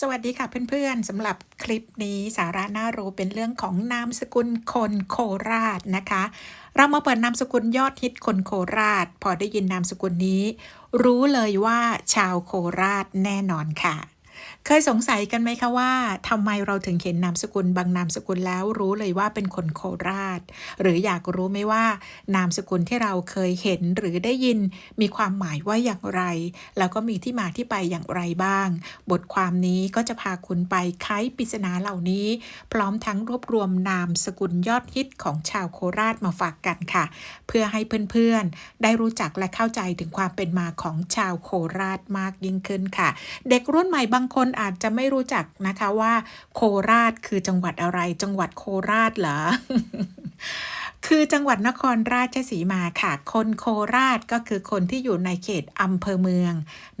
สวัสดีค่ะเพื่อนๆสำหรับคลิปนี้สาระน่ารู้เป็นเรื่องของนามสกุลคนโคราชนะคะ เรามาเปิดนามสกุลยอดฮิตคนโคราช พอได้ยินนามสกุลนี้ รู้เลยว่าชาวโคราชแน่นอนค่ะ เคยสงสัยกันไหมคะว่าทำไมเราถึงเห็นนามสกุลบางนามสกุลแล้วรู้เลยว่าเป็นคนโคราช หรืออยากรู้ไหมว่านามสกุลที่เราเคยเห็นหรือได้ยินมีความหมายว่าอย่างไร แล้วก็มีที่มาที่ไปอย่างไรบ้าง บทความนี้ก็จะพาคุณไปไขปริศนาเหล่านี้ พร้อมทั้งรวบรวมนามสกุลยอดฮิตของชาวโคราชมาฝากกันค่ะ เพื่อให้เพื่อนๆ ได้รู้จักและเข้าใจถึงความเป็นมาของชาวโคราชมากยิ่งขึ้นค่ะ เด็กรุ่นใหม่บางคนอาจจะไม่รู้จักนะคะว่า โคราชคือจังหวัดอะไร จังหวัดโคราชเหรอ คือจังหวัดนครราชสีมาค่ะ คนโคราชก็คือคนที่อยู่ในเขตอำเภอเมือง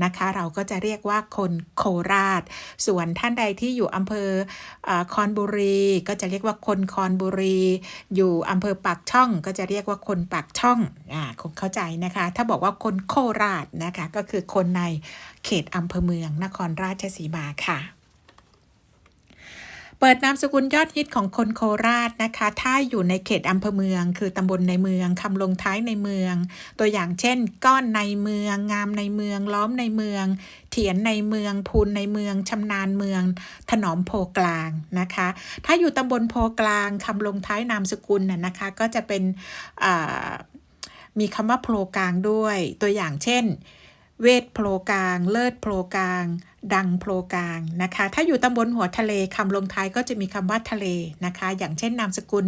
นะคะ เราก็จะเรียกว่าคนโคราช ส่วนท่านใดที่อยู่อำเภออคอนบุรี ก็จะเรียกว่าคนคอนบุรี อยู่อำเภอปากช่อง ก็จะเรียกว่าคนปากช่องอ่าคงเข้าใจนะคะ ถ้าบอกว่าคนโคราชนะคะ ก็คือคนในเขตอำเภอเมือง นครราชสีมาค่ะ เปิดนามสกุลยอดฮิตของคนโคราชนะคะ ถ้าอยู่ในเขตอำเภอเมือง คือตำบลในเมืองคำลงท้ายในเมือง ตัวอย่างเช่น ก้อนในเมือง งามในเมือง ล้อมในเมือง เถียนในเมือง พูนในเมืองชำนาญเมือง ถนอมโพกลางนะคะ ถ้าอยู่ตำบลโพกลางคำลงท้ายนามสกุลน่ะนะคะ ก็จะเป็นมีคำว่าโพกลางด้วย ตัวอย่างเช่น เวทโพลกลาง เลิศโพลกลาง ดังโพลกลางนะคะ ถ้าอยู่ตำบลหัวทะเลคำลงท้ายก็จะมีคำว่าทะเลนะคะ อย่างเช่นนามสกุล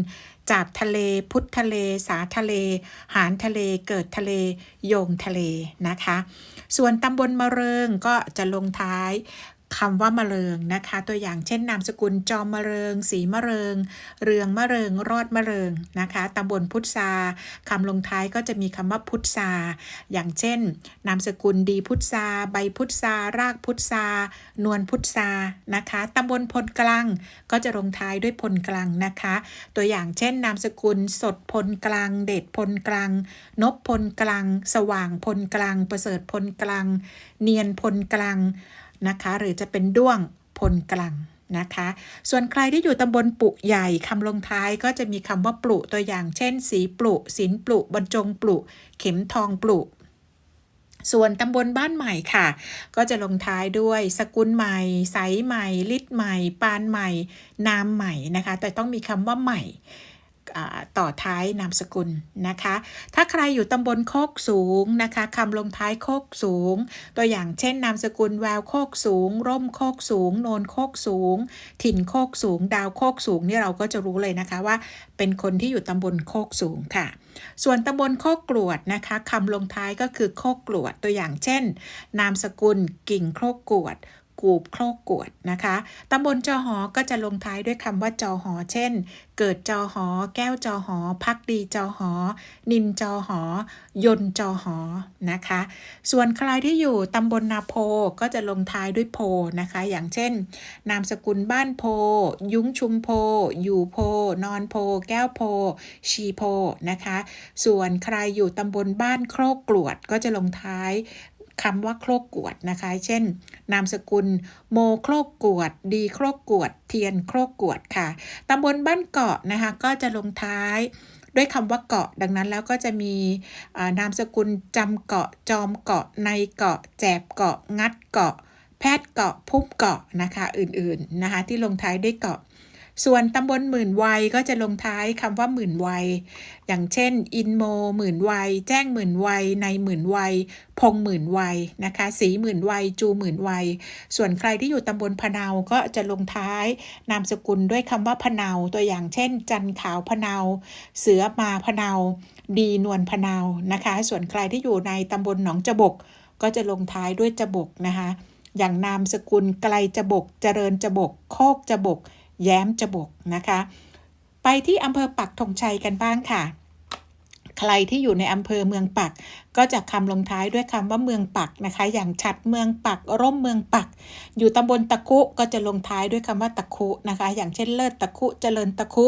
จาบทะเล พุทธทะเล สาทะเล หานทะเล เกิดทะเล โยงทะเลนะคะ ส่วนตำบลมะเริงก็จะลงท้าย คำว่ามะเริงนะคะ ตัวอย่างเช่นนามสกุลจอมมะเริง สีมะเริง เรืองมะเริง รอดมะเริงนะคะตำบลพุทธาคำลงท้ายก็จะมีคำว่าพุทธาอย่างเช่น นามสกุลดีพุทธาใบพุทธารากพุทธานวลพุทธานะคะตำบลพลกลางก็จะลงท้ายด้วยพลกลางนะคะ ตัวอย่างเช่น นามสกุลสดพลกลาง เดชพลกลาง นบพลกลาง สว่างพลกลาง ประเสริฐพลกลาง เนียนพลกลาง นะคะ หรือจะเป็นด้วงพลกลางนะคะ ส่วนใครที่อยู่ตำบลปุใหญ่คำลงท้ายก็จะมีคำว่าปลุตัวอย่าง เช่น สีปลุสินปลุบรรจงปลุเข็มทองปลุส่วนตำบลบ้านใหม่ค่ะ ก็จะลงท้ายด้วยสกุลใหม่ใสใหม่ ลิดใหม่ ปานใหม่ นามใหม่นะคะ แต่ต้องมีคำว่าใหม่ ต่อท้ายนามสกุลนะคะ ถ้าใครอยู่ตำบลโคกสูงนะคะคำลงท้ายโคกสูง ตัวอย่างเช่นนามสกุลแววโคกสูง ร่มโคกสูง โนนโคกสูง ถิ่นโคกสูง ดาวโคกสูงนี่เราก็จะรู้เลยนะคะว่า เป็นคนที่อยู่ตำบลโคกสูงค่ะ ส่วนตำบลโคกกลวดนะคะคำลงท้ายก็คือโคกกลวดตัวอย่างเช่น นามสกุลกิ่งโคกกลวด กูบโคกกวดนะคะตำบลจอหอก็จะลงท้ายด้วยคำว่าจอหอ เช่น เกิดจอหอ แก้วจอหอ พักดีจอหอ นินจอหอ ยนจอหอนะคะ ส่วนใครที่อยู่ตำบลนาโพก็จะลงท้ายด้วยโพนะคะ อย่างเช่น นามสกุลบ้านโพ ยุ้งชุมโพ อยู่โพ นอนโพ แก้วโพ ชีโพนะคะ ส่วนใครอยู่ตำบลบ้านโครกกลวดก็จะลงท้าย คำว่าโครกกวดนะคะ เช่น นามสกุล โมโครกกวด ดีโครกกวด เทียนโครกกวดค่ะตำบลบ้านเกาะนะคะ ก็จะลงท้ายด้วยคำว่าเกาะดังนั้นแล้วก็จะมีนามสกุลจำเกาะจอมเกาะในเกาะ แจบเกาะ งัดเกาะ แพทย์เกาะ พุ่มเกาะนะคะอื่นๆนะคะที่ลงท้ายด้วยเกาะ ส่วนตำบลหมื่นวัยก็จะลงท้ายคำว่าหมื่นวัย อย่างเช่น อินโมหมื่นวัย แจ้งหมื่นวัย ในหมื่นวัย พงหมื่นวัยนะคะ สีหมื่นวัย จูหมื่นวัย ส่วนใครที่อยู่ตำบลพะเนาก็จะลงท้ายนามสกุลด้วยคำว่าพะเนา ตัวอย่างเช่น จันขาวพะเนา เสือมาพะเนา ดีนวลพะเนานะคะ ส่วนใครที่อยู่ในตำบลหนองจบก ก็จะลงท้ายด้วยจบกนะคะอย่างนามสกุลไกลจบก เจริญจบก โคกจบก แย้มจบกนะคะ ไปที่อำเภอปักธงชัยกันบ้างค่ะ ใครที่อยู่ในอำเภอเมืองปัก ก็จะคำลงท้ายด้วยคำว่าเมืองปักนะคะ อย่างชัดเมืองปัก ร่มเมืองปัก อยู่ตำบลตะคุก็จะลงท้ายด้วยคำว่าตะคุนะคะ อย่างเช่นเลิศตะคุเจริญตะคุ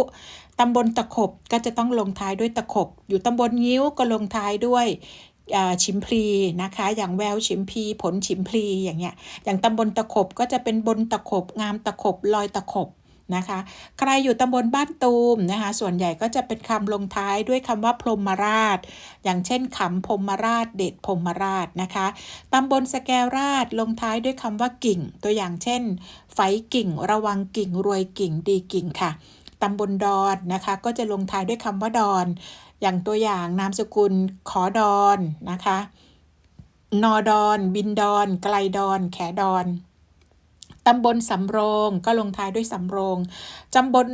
ตำบลตะขบก็จะต้องลงท้ายด้วยตะขบ อยู่ตำบลงิ้วก็ลงท้ายด้วยชิมพลีนะคะ อย่างแววชิมพลีผลชิมพลีอย่างเงี้ย อย่างตำบลตะขบก็จะเป็นบนตะขบ งามตะขบ ลอยตะขบ นะคะ ใครอยู่ตำบลบ้านตูมนะคะ ส่วนใหญ่ก็จะเป็นคำลงท้ายด้วยคำว่าพรหมราช อย่างเช่นขำพรหมราช เดชพรหมราชนะคะตำบลสแกราชลงท้ายด้วยคำว่ากิ่ง ตัวอย่างเช่น ไฟกิ่ง ระวังกิ่ง รวยกิ่ง ดีกิ่งค่ะตำบลดอนนะคะ ก็จะลงท้ายด้วยคำว่าดอน อย่างตัวอย่างนามสกุลขอดอนนะคะ นอดอน บินดอน ไกลดอน แขดอน ตำบลสำโรงก็ลงท้ายด้วยสำโรงตำบล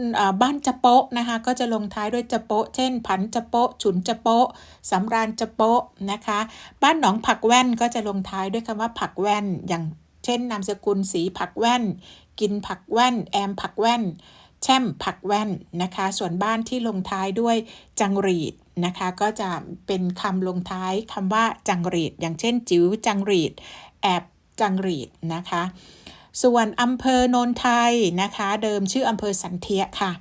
บ้านจะโปะนะคะก็จะลงท้ายด้วยจะโปะ เช่น ผันจะโปะ ฉุนจะโปะสำราญจะโปะนะคะ บ้านหนองผักแว่นก็จะลงท้ายด้วยคำว่าผักแว่น อย่างเช่นนามสกุลสีผักแว่น กินผักแว่น แอมผักแว่น แช่มผักแว่นนะคะ ส่วนบ้านที่ลงท้ายด้วยจังรีดนะคะก็จะเป็นคำลงท้ายคำว่าจังรีด อย่างเช่น จิ๋วจังรีด แอบจังรีดนะคะ ส่วนอำเภอโนนไทยนะคะ เดิมชื่ออำเภอสันเทียค่ะ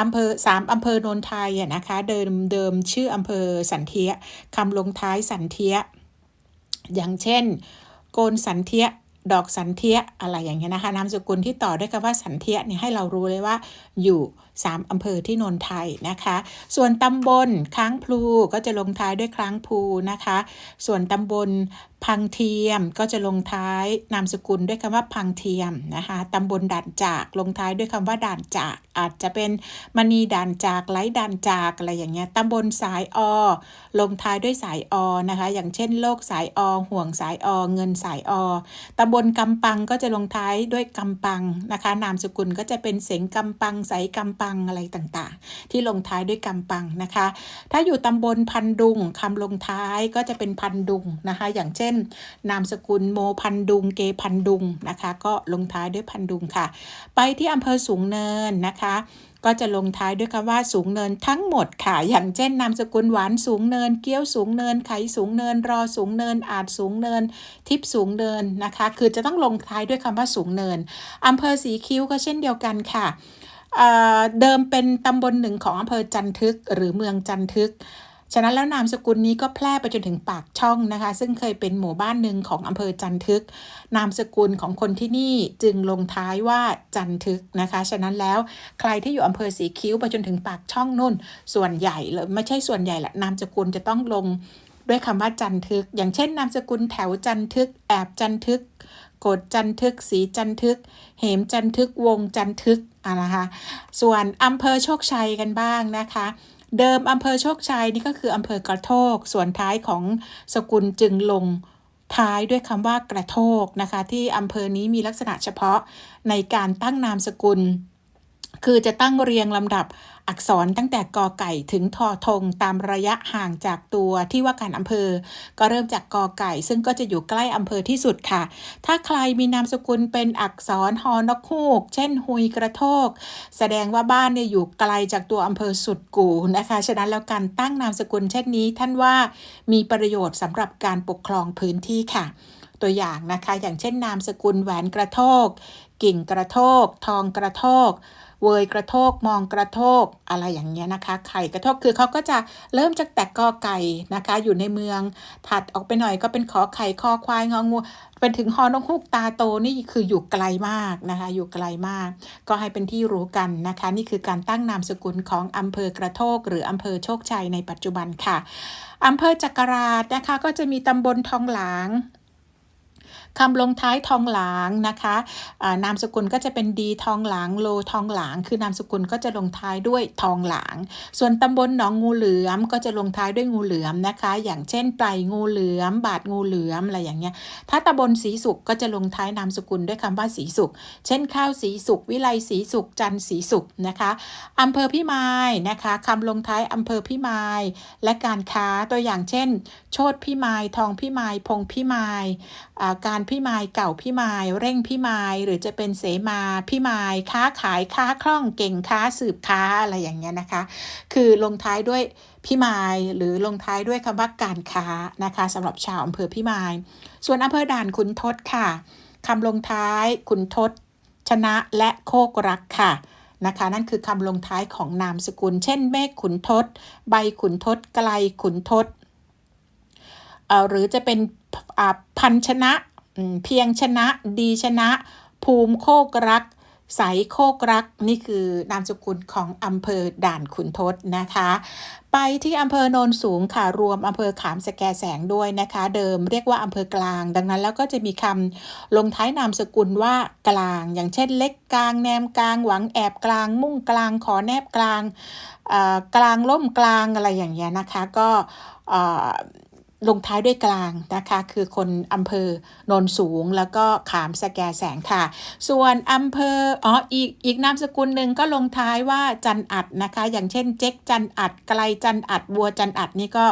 อำเภอสามอำเภอโนนไทยนะคะ เดิมเดิมชื่ออำเภอสันเทียคำลงท้ายสันเทียอย่างเช่น โกนสันเทียดอกสันเทียอะไรอย่างเงี้ยนะคะนามสกุลที่ต่อด้วยคำว่าสันเทียเนี่ยให้เรารู้เลยว่าอยู่ 3 อำเภอที่นนทไทยนะคะ ส่วนตำบลค้างพลูก็จะลงท้ายด้วยค้างพลูนะคะ ส่วนตำบล พังเทียมก็จะลงท้ายนามสกุลด้วยคำว่าพังเทียมนะคะตำบลด่านจากลงท้ายด้วยคำว่าด่านจาก อาจจะเป็นมณีด่านจากไร้ด่านจากอะไรอย่างเงี้ยตำบลสายอ ลงท้ายด้วยสายอนะคะ อย่างเช่น โลกสายอ ห่วงสายอ เงินสายอตำบลกำปังก็จะลงท้ายด้วยกำปังนะคะ นามสกุลก็จะเป็นเสงกำปังสายกำปังอะไรต่างๆ ที่ลงท้ายด้วยกำปังนะคะ ถ้าอยู่ตำบลพันดุงคำลงท้ายก็จะเป็นพันดุงนะคะ อย่างเช่นนามสกุลโมพันดุงเกพันดุงนะคะ ก็ลงท้ายด้วยพันดุงค่ะ ไปที่อำเภอสูงเนินนะคะก็จะลงท้ายด้วยคำว่าสูงเนินทั้งหมดค่ะ อย่างเช่นนามสกุลหวานสูงเนิน เกี้ยวสูงเนิน ไขสูงเนิน รอสูงเนิน อาจสูงเนิน ทิพสูงเนินนะคะ คือจะต้องลงท้ายด้วยคำว่าสูงเนินอำเภอสีคิ้วก็เช่นเดียวกันค่ะเดิมเป็นตำบลหนึ่งของอำเภอจันทึกหรือเมืองจันทึก ฉะนั้นแล้วนามสกุลนี้ก็แพร่ไปจนถึงปากช่องนะคะ ซึ่งเคยเป็นหมู่บ้านหนึ่งของอำเภอจันทึก นามสกุลของคนที่นี่จึงลงท้ายว่าจันทึกนะคะ ฉะนั้นแล้วใครที่อยู่อำเภอสีคิ้วไปจนถึงปากช่องนุ่น ส่วนใหญ่เลยไม่ใช่ส่วนใหญ่แหละนามสกุลจะต้องลงด้วยคำว่าจันทึก อย่างเช่นนามสกุลแถวจันทึก แอบจันทึกกดจันทึกสีจันทึก เหมจันทึกวงจันทึกอะนะคะ ส่วนอำเภอโชคชัยกันบ้างนะคะ เดิมอำเภอโชคชัยนี่ก็คืออำเภอกระโทก ส่วนท้ายของสกุลจึงลงท้ายด้วยคำว่ากระโทกนะคะ ที่อำเภอนี้มีลักษณะเฉพาะในการตั้งนามสกุล คือจะตั้งเรียงลำดับอักษรตั้งแต่กอไก่ถึงทอทงตามระยะห่างจากตัวที่ว่าการอำเภอ ก็เริ่มจากกอไก่ ซึ่งก็จะอยู่ใกล้อำเภอที่สุดค่ะ ถ้าใครมีนามสกุลเป็นอักษรฮอนกฮูก เช่นหุยกระโทก แสดงว่าบ้านเนี่ยอยู่ไกลจากตัวอำเภอสุดกูนะคะ ฉะนั้นแล้วการตั้งนามสกุลเช่นนี้ท่านว่ามีประโยชน์สำหรับการปกครองพื้นที่ค่ะ ตัวอย่างนะคะ อย่างเช่นนามสกุลแหวนกระโทก กิ่งกระโทก ทองกระโทกเวยกระโทกมองกระโทกอะไรอย่างเงี้ยนะคะไข่กระโทกคือเขาก็จะเริ่มจากแต่กอไก่นะคะ อยู่ในเมืองถัดออกไปหน่อยก็เป็นขอไข่คอควายงองูเป็นถึงฮอนกฮูกตาโตนี่คืออยู่ไกลมากนะคะ อยู่ไกลมาก ก็ให้เป็นที่รู้กันนะคะ นี่คือการตั้งนามสกุลของอำเภอกระโทก หรืออำเภอโชคชัยในปัจจุบันค่ะอำเภอจักราชนะคะก็จะมีตำบลทองหลาง คำลงท้ายทองหลางนะคะนามสกุลก็จะเป็นดีทองหลางโลทองหลาง คือนามสกุลก็จะลงท้ายด้วยทองหลาง ส่วนตำบลหนองงูเหลือมก็จะลงท้ายด้วยงูเหลือมนะคะ อย่างเช่นไตรงูเหลือม บาดงูเหลือมอะไรอย่างเงี้ย ถ้าตำบลสีสุกก็จะลงท้ายนามสกุลด้วยคำว่าสีสุก เช่นข้าวสีสุก วิไลสีสุก จันสีสุกนะคะอำเภอพิมายนะคะคำลงท้ายอำเภอพิมาย และการค้าตัวอย่างเช่น โชดพิมาย ทองพิมาย พงพิมาย การพี่มายเก่าพี่มายเร่งพี่มายหรือจะเป็นเสมาพี่มายค้าขายค้าคล่องเก่งค้าสืบค้าอะไรอย่างเงี้ยนะคะ คือลงท้ายด้วยพี่มายหรือลงท้ายด้วยคำว่าการค้านะคะสำหรับชาวอำเภอพี่มายส่วนอำเภอด่านขุนทดค่ะคำลงท้ายขุนทดชนะและโคกรักค่ะนะคะนั่นคือคำลงท้ายของนามสกุล เช่นเมฆขุนทดใบขุนทดไกลขุนทดอ่อหรือจะเป็นพันชนะ เพียงชนะดีชนะ ภูมิโคกรัก ใสโคกรัก นี่คือนามสกุลของอำเภอด่านขุนทดนะคะ ไปที่อำเภอโนนสูงค่ะรวมอำเภอขามสแกแสงด้วยนะคะ เดิมเรียกว่าอำเภอกลาง ดังนั้นแล้วก็จะมีคำลงท้ายนามสกุลว่ากลาง อย่างเช่นเล็กกลางแนมกลางหวังแอบกลาง มุ่งกลางขอแนบกลางกลางล่มกลางอะไรอย่างเงี้ยนะคะ ก็ ลงท้ายด้วยกลางนะคะ คือคนอำเภอโนนสูงแล้วก็ขามสแกแสงค่ะ ส่วนอำเภออ๋ออีกอีกนามสกุลหนึ่งก็ลงท้ายว่าจันอัดนะคะ อย่างเช่นเจ๊กจันอัดไกลจันอัดบัวจันอัดนี่ก็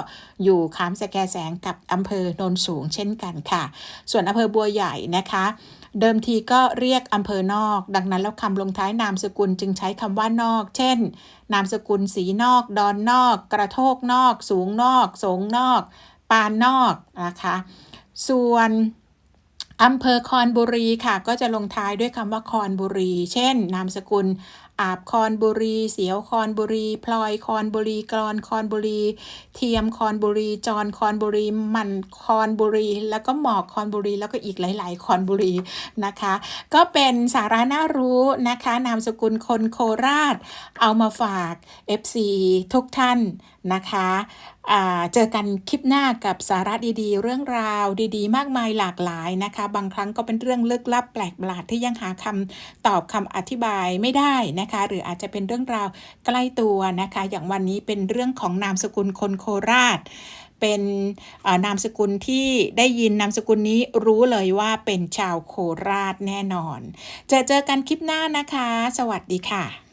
อยู่ขามสแกแสงกับอำเภอโนนสูงเช่นกันค่ะ ส่วนอำเภอบัวใหญ่นะคะเดิมทีก็เรียกอำเภอนอก ดังนั้นแล้วคำลงท้ายนามสกุลจึงใช้คำว่านอก เช่น นามสกุลสีนอก ดอนนอก กระโทกนอก สูงนอก สงนอก ปานนอกนะคะ ส่วนอำเภอคอนบุรีค่ะ ก็จะลงท้ายด้วยคำว่าคอนบุรี เช่น นามสกุล อาบคอนบุรี เสียวคอนบุรี พลอยคอนบุรี กรอนคอนบุรี เทียมคอนบุรีจรคอนบุรี มันคอนบุรี แล้วก็หมอกคอนบุรี แล้วก็อีกหลาย ๆ คอนบุรีนะคะ ก็เป็นสาระน่ารู้นะคะ นามสกุลคนโคราช เอามาฝาก FC ทุกท่านนะคะเจอกันคลิปหน้ากับสาระดีๆ เรื่องราวดีๆ มากมายหลากหลายนะคะ บางครั้งก็เป็นเรื่องลึกลับแปลกประหลาดที่ยังหาคำตอบคำอธิบายไม่ได้นะคะ หรืออาจจะเป็นเรื่องราวใกล้ตัวนะคะ อย่างวันนี้เป็นเรื่องของนามสกุลคนโคราชเป็นนามสกุลที่ได้ยินนามสกุลนี้รู้เลยว่าเป็นชาวโคราชแน่นอนจอเจอกันคลิปหน้านะคะ สวัสดีค่ะ